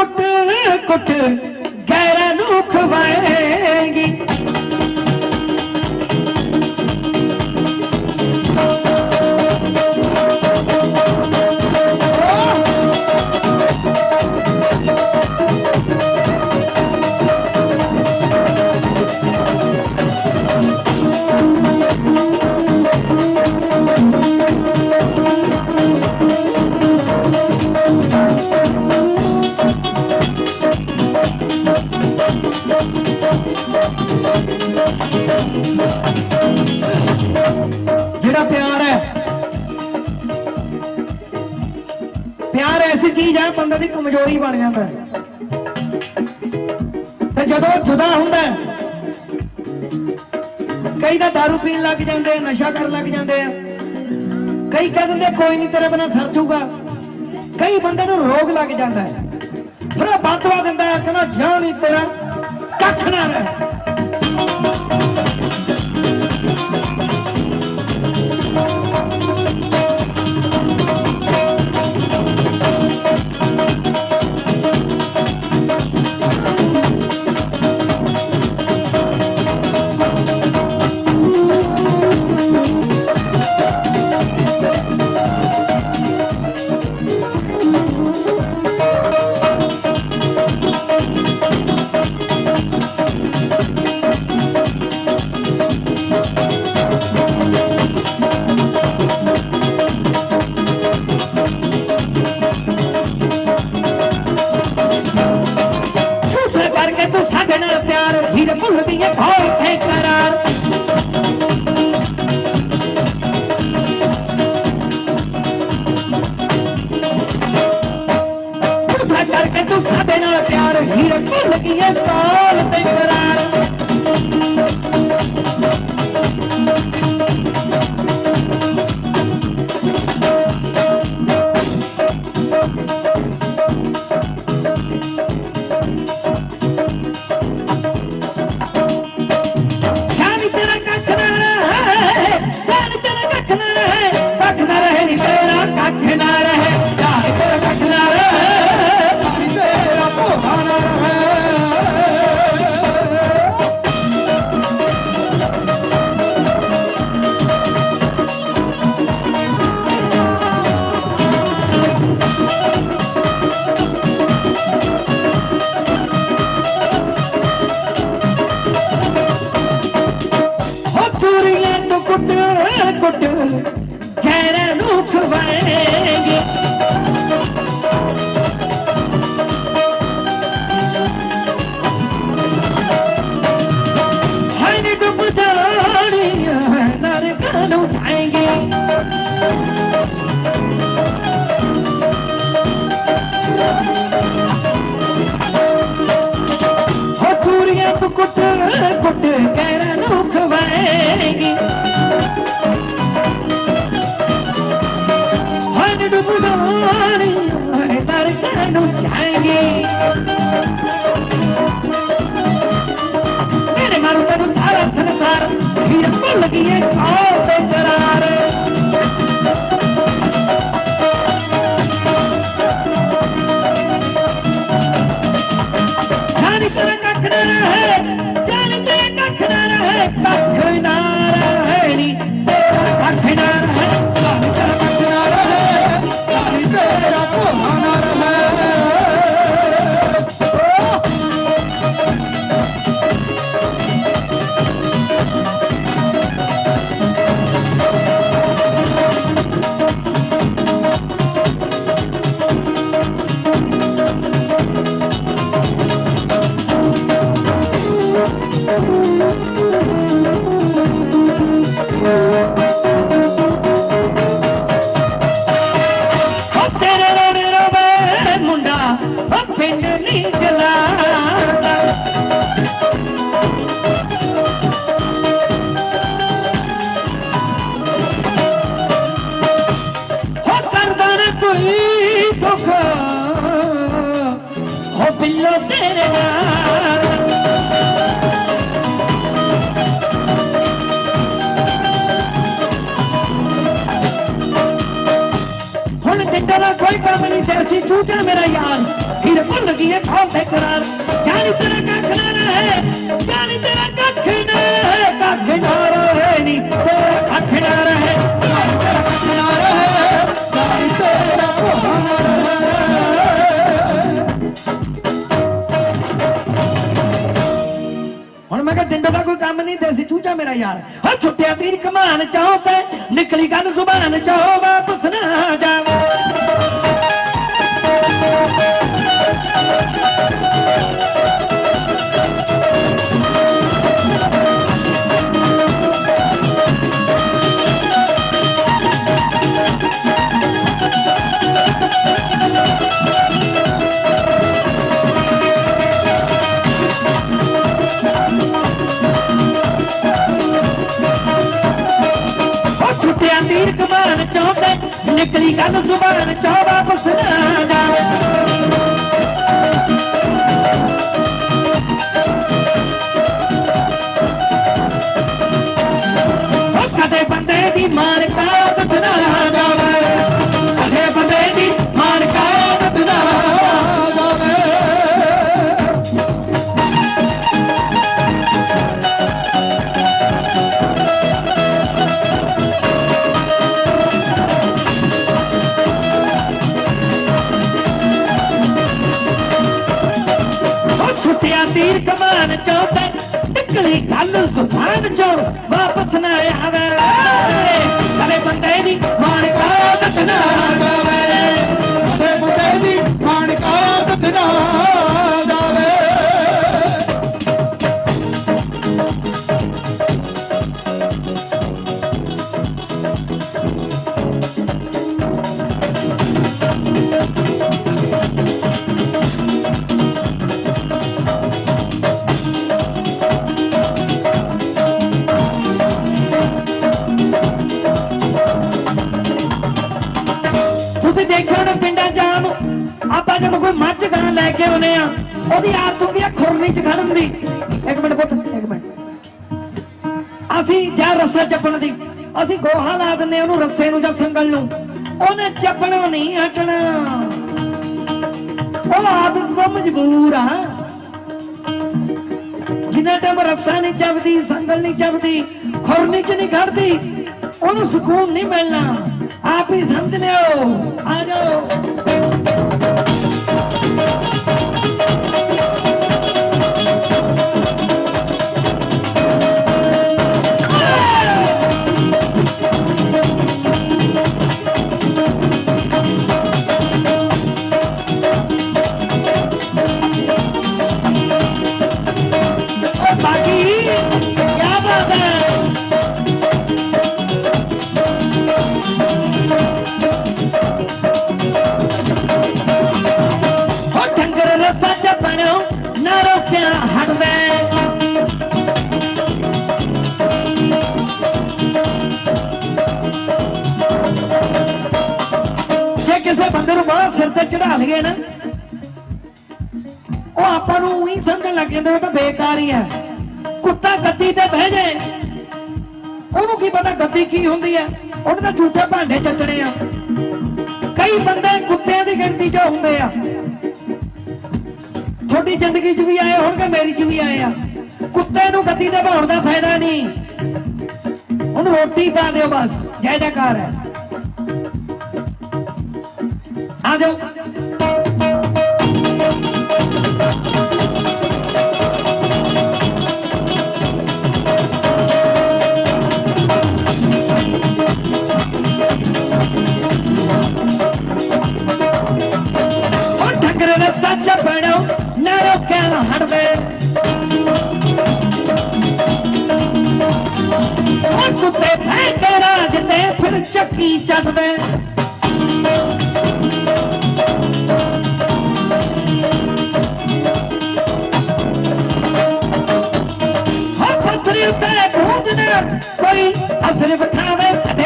ਕੁੱਟ ਕੁੱਟ ਗੈਰਾਂ ਨੂੰ ਖਵਾਏ। ਜਿਹੜਾ ਪਿਆਰ ਹੈ, ਪਿਆਰ ਐਸੀ ਚੀਜ਼ ਹੈ, ਬੰਦੇ ਦੀ ਕਮਜ਼ੋਰੀ ਬਣ ਜਾਂਦਾ ਤੇ ਜਦੋਂ ਜੁਦਾ ਹੁੰਦਾ ਕਈ ਤਾਂ दारू ਪੀਣ ਲੱਗ ਜਾਂਦੇ ਨਸ਼ਾ ਕਰਨ ਲੱਗ ਜਾਂਦੇ ਆ। ਕਈ ਕਹਿ ਦਿੰਦੇ ਕੋਈ ਨਹੀਂ ਤੇਰੇ ਬਿਨਾ ਸਰ ਜਾਊਗਾ ਕਈ ਬੰਦੇ ਨੂੰ ਰੋਗ ਲੱਗ ਜਾਂਦਾ ਹੈ। ਫਿਰ ਉਹ ਦਿੰਦਾ ਕਹਿੰਦਾ ਜਾ ਨਹੀਂ ਤੇਰਾ। ਕੱਖ ਨਾ ਰਹਿ ਕੁੱਟ ਗਹਿਰਾਂ ਨੂੰ ਖਵਾਏਗੀ ਹਾਏ ਡੁੱਬ ਜਾਣੀਆਂ ਨਰਕਾਂ ਨੂੰ ਜਾਏਗੀ ਹੋ ਚੂਰੀਆਂ ਕੁੱਟ ਕੁੱਟ ਗਹਿਰਾਂ ਨੂੰ ਖਵਾਏਗੀ ਹਨ ਡੁੱਬਦਾਣੀ ਨਰਕਾਂ ਨੂੰ ਜਾਏਗੀ ਮੇਰੇ ਮਾਰੂ ਤੈਨੂੰ ਸਾਰਾ ਸੰਸਾਰ ਹੀਰ ਭੁੱਲ ਗਈ ਏ ਕੌਰ ਤੇ ਕਰਾਰ ਤੇਰਾ ਕੱਖ ਨਾ ਰਹੇ, ਕੱਖ ਨਾ ਹੋ ਬਿੱਲੋ ਤੇਰੇ ਨਾਲ ਹੁਣ ਜਿੱਦਾਂ ਦਾ ਕੋਈ ਕੰਮ ਨਹੀਂ ਤੇ ਅਸੀਂ ਚੂਚਾ ਮੇਰਾ ਯਾਰ ਹੀਰ ਭੁੱਲ ਗਈ ਏ ਖੋਲ ਤੇ ਕਰਾਰ ਜਾਨੀ ਤੇਰਾ ਕੱਖ ਨਾ ਰਹੇ ਜਾਨੀ ਤੇਰਾ ਕੱਖ ਨਾ ਰਹੇ ਕੱਖ ਨਾ ਰਹੇ ਕੰਮ ਨਹੀਂ ਦੇਸੀ ਚੂਚਾ ਮੇਰਾ ਯਾਰ ਹੋ ਛੁੱਟਿਆ ਤੀਰ ਕਮਾਨ ਚਾਹੋ ਤੇ ਨਿਕਲੀ ਗੱਲ ਜ਼ੁਬਾਨ ਚਾਹੋ ਵਾਪਸ ਨਾ ਜਾਵੇ ਉਹ ਜ਼ੁਬਾਨ ਚਾਹੋ ਵਾਪਸ ਨਾ ਜਾਵੇ। ਕਦੇ ਬੰਦੇ ਦੀ ਮਾਨ ਕਾਦਤ ਨਾ ਗੱਲ ਜ਼ੁਬਾਨ ਚੋਂ ਆਪਾਂ ਕੋਈ ਮੱਝ ਗਾਂ ਲੈ ਕੇ ਆਉਨੇ ਆ। ਉਹਦੀ ਆਦਤ ਹੁੰਦੀ ਆ ਖੁਰਨੀ ਚ ਖੜਨ ਦੀ। ਇੱਕ ਮਿੰਟ ਪੁੱਤ, ਇੱਕ ਮਿੰਟ। ਅਸੀਂ ਜਾਂ ਰੱਸਾ ਚੱਪਣ ਦੀ। ਅਸੀਂ ਗੋਹਾ ਲਾ ਦਿੰਨੇ ਉਹਨੂੰ ਰੱਸੇ ਨੂੰ ਜਾਂ ਸੰਗਲ ਨੂੰ। ਉਹਨੇ ਚੱਪਣੋਂ ਨਹੀਂ ਹਟਣਾ। ਉਹ ਆਦਤ ਤੋਂ ਮਜਬੂਰ ਆ। ਜਿੰਨਾ ਟਾਈਮ ਰੱਸਾ ਨਹੀਂ ਚੱਬਦੀ ਸੰਗਲ ਨਹੀਂ ਚੱਬਦੀ ਖੁਰਨੀ ਚ ਨਹੀਂ ਖੜਦੀ, ਉਹਨੂੰ ਸਕੂਨ ਨਹੀਂ ਮਿਲਣਾ। ਆਪ ਹੀ ਸਮਝ ਲਿਓ। ਆ ਜਾਓ। ਸਿਰ ਤੇ ਚੜਾ ਲਈਏ ਨਾ। ਉਹ ਆਪਾਂ ਨੂੰ ਉਹੀ ਸਮਝਣ ਲੱਗ ਜਾਂਦੇ ਉਹ ਤਾਂ ਬੇਕਾਰ ਹੀ ਹੈ। ਕੁੱਤਾ ਗੱਦੀ ਤੇ ਬਹਿ ਜਾਏ ਉਹਨੂੰ ਕੀ ਪਤਾ ਗੱਦੀ ਕੀ ਹੁੰਦੀ ਹੈ। ਉਹਨੇ ਤਾਂ ਝੂਠੇ ਭਾਂਡੇ ਚੱਟਣੇ ਆ। ਕਈ ਬੰਦੇ ਕੁੱਤਿਆਂ ਦੀ ਗਿਣਤੀ 'ਚ ਹੁੰਦੇ ਆ। ਤੁਹਾਡੀ ਜ਼ਿੰਦਗੀ 'ਚ ਵੀ ਆਏ ਹੋਣਗੇ, ਮੇਰੀ 'ਚ ਵੀ ਆਏ ਆ। ਕੁੱਤੇ ਨੂੰ ਗੱਦੀ ਤੇ ਬਹਾਉਣ ਦਾ ਫਾਇਦਾ ਨਹੀਂ। ਉਹਨੂੰ ਰੋਟੀ ਪਾ ਦਿਓ ਬਸ, ਜੈ ਜੈਕਾਰ ਹੈ। ਆ ਜਾਓ ਉਹ ਦਾ ਸੱਚ ਬਣੋ ਨਾ ਰੋਕਿਆ ਨਾ ਹਟਵੇ ਉਹ ਕੁੱਤੇ ਫੈਂਕੇ ਰਾਜ ਫਿਰ ਚੱਕੀ ਚੱਟਵੇ Sweet, I'm sitting for comments.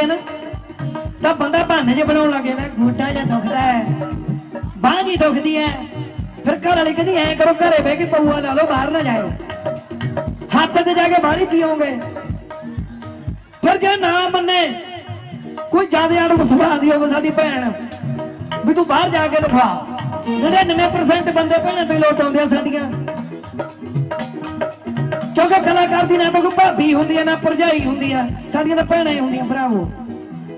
ਜਾਂਦੇ ਨਾ। ਤਾਂ ਬੰਦਾ ਬਹਾਨੇ ਜੇ ਬਣਾਉਣ ਲੱਗ ਜਾਂਦਾ ਗੋਡਾ ਜਾਂ ਦੁਖਦਾ ਹੈ। ਬਾਂਹ ਜੀ ਦੁਖਦੀ ਹੈ। ਫਿਰ ਘਰ ਵਾਲੀ ਕਹਿੰਦੀ, ਐ ਕਰੋ, ਘਰੇ ਬਹਿ ਕੇ ਪਊਆ ਲਾ ਲਓ, ਬਾਹਰ ਨਾ ਜਾਇਓ। ਹੱਥ ਤੇ ਜਾ ਕੇ ਬਾਹਰ ਹੀ ਪੀਓਗੇ। ਫਿਰ ਜੇ ਨਾ ਮੰਨੇ, ਕੋਈ ਜ਼ਿਆਦਾ ਅੜਬ ਸੁਭਾਅ ਦੀ ਹੋਵੇ ਸਾਡੀ ਭੈਣ, ਵੀ ਤੂੰ ਬਾਹਰ ਜਾ ਕੇ ਦਿਖਾ। 99% ਬੰਦੇ ਭੈਣਾਂ ਤੇ ਲੋਟ ਆਉਂਦੇ ਆ ਸਾਡੀਆਂ। ਕਿਉਂਕਿ ਕਲਾਕਾਰ ਦੀ ਨਾ ਤਾਂ ਕੋਈ ਭਾਬੀ ਹੁੰਦੀ ਹੈ ਨਾ ਭਰਜਾਈ ਹੁੰਦੀ ਆ, ਸਾਡੀਆਂ ਤਾਂ ਭੈਣਾਂ ਹੀ ਹੁੰਦੀਆਂ, ਭਰਾਵੋ।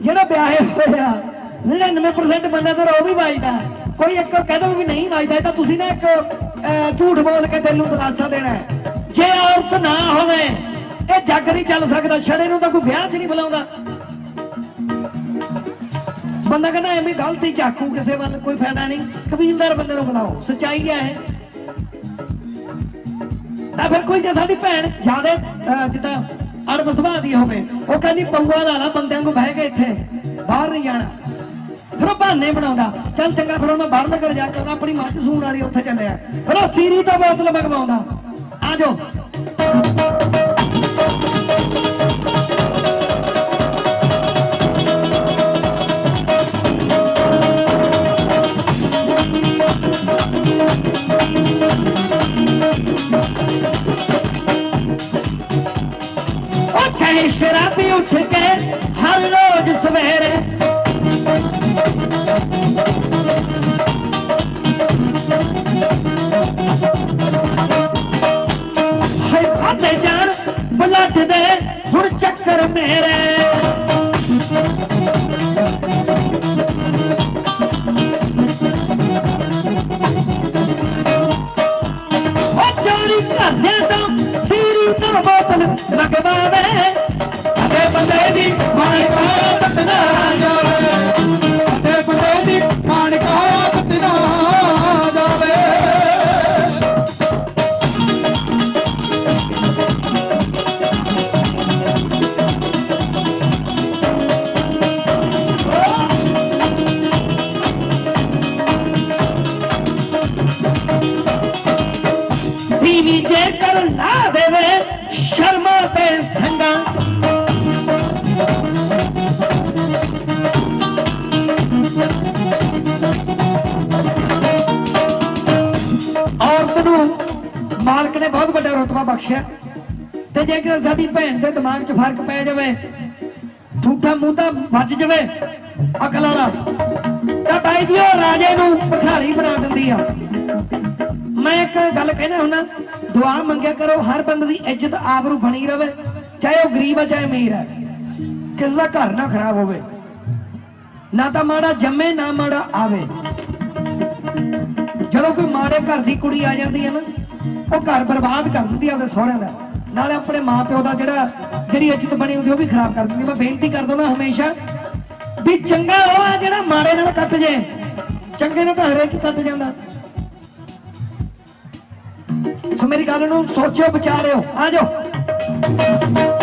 ਜਿਹੜਾ ਵਿਆਹੇ ਹੋਏ 99% ਬੰਦਾ ਤਾਂ ਉਹ ਵੀ ਵੱਜਦਾ। ਕੋਈ ਇੱਕ ਕਹਿੰਦਾ ਵੀ ਨਹੀਂ ਵੱਜਦਾ ਤਾਂ ਤੁਸੀਂ ਨਾ ਇੱਕ ਝੂਠ ਬੋਲ ਕੇ ਦਿਲ ਨੂੰ ਦਿਲਾਸਾ ਦੇਣਾ ਜੇ ਔਰਤ ਨਾ ਹੋਵੇ, ਇਹ ਜੱਗ ਨਹੀਂ ਚੱਲ ਸਕਦਾ, ਛੜੇ ਨੂੰ ਤਾਂ ਕੋਈ ਵਿਆਹ 'ਚ ਨਹੀਂ ਬੁਲਾਉਂਦਾ। ਬੰਦਾ ਕਹਿੰਦਾ ਐਵੇਂ ਗਲਤੀ ਚਾਕੂ ਕਿਸੇ ਵੱਲ, ਕੋਈ ਫਾਇਦਾ ਨਹੀਂ। ਕਬੀਲਦਾਰ ਬੰਦੇ ਨੂੰ ਬੁਲਾਓ, ਸਚਾਈ ਹੈ ਇਹ। ਤਾਂ ਫਿਰ ਕੋਈ ਜੇ ਸਾਡੀ ਭੈਣ ਜਿਆਦੇ ਜਿੱਦਾਂ ਅੜਬ ਸੁਭਾਅ ਦੀ ਹੋਵੇ। ਉਹ ਕਹਿੰਦੀ, ਪਊਆ ਲਾ ਲਾ, ਬੰਦਿਆਂ ਨੂੰ ਬਹਿ ਕੇ ਇੱਥੇ, ਬਾਹਰ ਨਹੀਂ ਜਾਣਾ। ਫਿਰ ਉਹ ਬਹਾਨੇ ਬਣਾਉਂਦਾ, ਚੱਲ ਚੰਗਾ, ਫਿਰ ਉਹਨੇ ਬਾਹਰ ਨਗਰ ਜਾ ਕੇ ਆਪਣੀ ਮੱਝ ਸੂਣ ਵਾਲੀ ਉੱਥੇ ਚੱਲਿਆ। ਫਿਰ ਉਹ ਸੀਰੀ ਤੋਂ ਬੋਤਲ ਮੰਗਵਾਉਂਦਾ ਆ ਜਾਓ। ਬਲੱਡ ਦੇ ਹੁਣ ਚੱਕਰ ਮੇਰੇ ਉਹ ਚੋਰੀ ਕਰਦੇ ਤੋਂ ਸੀਰੀ ਤੋਂ ਬੋਤਲ ਲਗਵਾਵੇ ਅਗੇ ਬੰਦੇ ਦੀ ਮਾਇਕਾ ਮਾਲਕ ਨੇ ਬਹੁਤ ਵੱਡਾ ਰਤਬਾ ਬਖਸ਼ਿਆ। ਤੇ ਜੇਕਰ ਸਾਡੀ ਭੈਣ ਦੇ ਦਿਮਾਗ 'ਚ ਫ਼ਰਕ ਪੈ ਜਾਵੇ, ਠੂਠਾ ਮੂੰਹ ਤਾਂ ਵੱਜ ਜਾਵੇ ਅਕਲ ਵਾਲਾ, ਤਾਂ ਬਾਈ ਜੀ ਉਹ ਰਾਜੇ ਨੂੰ ਭਿਖਾਰੀ ਬਣਾ ਦਿੰਦੀ ਆ। ਮੈਂ ਇੱਕ ਗੱਲ ਕਹਿਣਾ ਹੁਣਾ ਦੁਆ ਮੰਗਿਆ ਕਰੋ, ਹਰ ਬੰਦੇ ਦੀ ਇੱਜ਼ਤ ਆਬਰੂ ਬਣੀ ਰਵੇ, ਚਾਹੇ ਉਹ ਗਰੀਬ ਆ, ਚਾਹੇ ਅਮੀਰ ਹੈ ਕਿਸੇ ਦਾ ਘਰ ਨਾ ਖਰਾਬ ਹੋਵੇ, ਨਾ ਤਾਂ ਮਾੜਾ ਜੰਮੇ, ਨਾ ਮਾੜਾ ਆਵੇ। ਜਦੋਂ ਕੋਈ ਮਾੜੇ ਘਰ ਦੀ ਕੁੜੀ ਆ ਜਾਂਦੀ ਹੈ ਨਾ ਉਹ ਘਰ ਬਰਬਾਦ ਕਰ ਦਿੰਦੀ ਆ ਉਹਦੇ ਸਹੁਰਿਆਂ ਦਾ। ਨਾਲੇ ਆਪਣੇ ਮਾਪਿਓ ਦਾ ਜਿਹੜਾ ਜਿਹੜੀ ਇੱਜ਼ਤ ਬਣੀ ਹੁੰਦੀ ਉਹ ਵੀ ਖਰਾਬ ਕਰ ਦਿੰਦੀ ਮੈਂ ਬੇਨਤੀ ਕਰਦਾ ਨਾ ਹਮੇਸ਼ਾ ਵੀ ਚੰਗਾ ਉਹ ਆ ਜਿਹੜਾ ਮਾੜੇ ਨਾਲ ਕੱਟ ਜੇ। ਚੰਗੇ ਨਾਲ ਤਾਂ ਹਰੇਕ ਹੀ ਕੱਟ ਜਾਂਦਾ। ਸੋ ਮੇਰੀ ਗੱਲ ਨੂੰ ਸੋਚਿਓ, ਵਿਚਾਰਿਓ। ਆ ਜਾਓ।